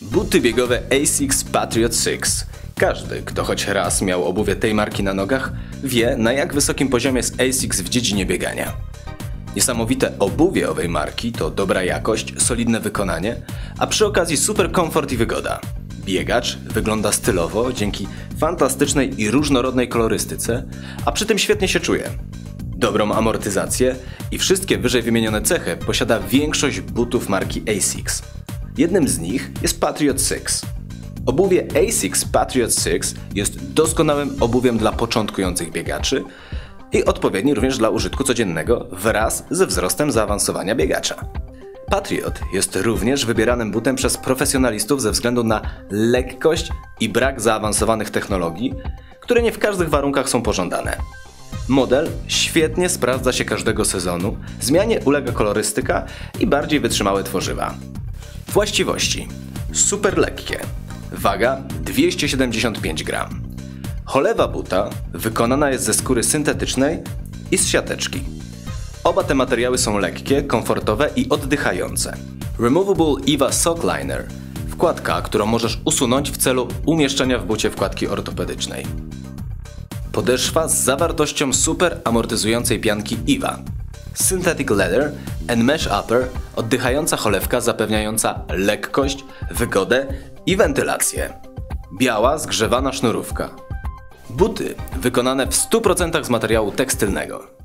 Buty biegowe ASICS Patriot 6. Każdy, kto choć raz miał obuwie tej marki na nogach, wie na jak wysokim poziomie jest ASICS w dziedzinie biegania. Niesamowite obuwie owej marki to dobra jakość, solidne wykonanie, a przy okazji super komfort i wygoda. Biegacz wygląda stylowo dzięki fantastycznej i różnorodnej kolorystyce, a przy tym świetnie się czuje. Dobrą amortyzację i wszystkie wyżej wymienione cechy posiada większość butów marki ASICS. Jednym z nich jest Patriot 6. Obuwie ASICS Patriot 6 jest doskonałym obuwiem dla początkujących biegaczy i odpowiedni również dla użytku codziennego wraz ze wzrostem zaawansowania biegacza. Patriot jest również wybieranym butem przez profesjonalistów ze względu na lekkość i brak zaawansowanych technologii, które nie w każdych warunkach są pożądane. Model świetnie sprawdza się każdego sezonu, zmianie ulega kolorystyka i bardziej wytrzymałe tworzywa. Właściwości: super lekkie, waga 275 gram. Cholewa buta wykonana jest ze skóry syntetycznej i z siateczki. Oba te materiały są lekkie, komfortowe i oddychające. Removable EVA Sock Liner wkładka, którą możesz usunąć w celu umieszczenia w bucie wkładki ortopedycznej. Podeszwa z zawartością super amortyzującej pianki EVA. Synthetic Leather and Mesh Upper oddychająca cholewka zapewniająca lekkość, wygodę i wentylację. Biała zgrzewana sznurówka. Buty wykonane w 100% z materiału tekstylnego.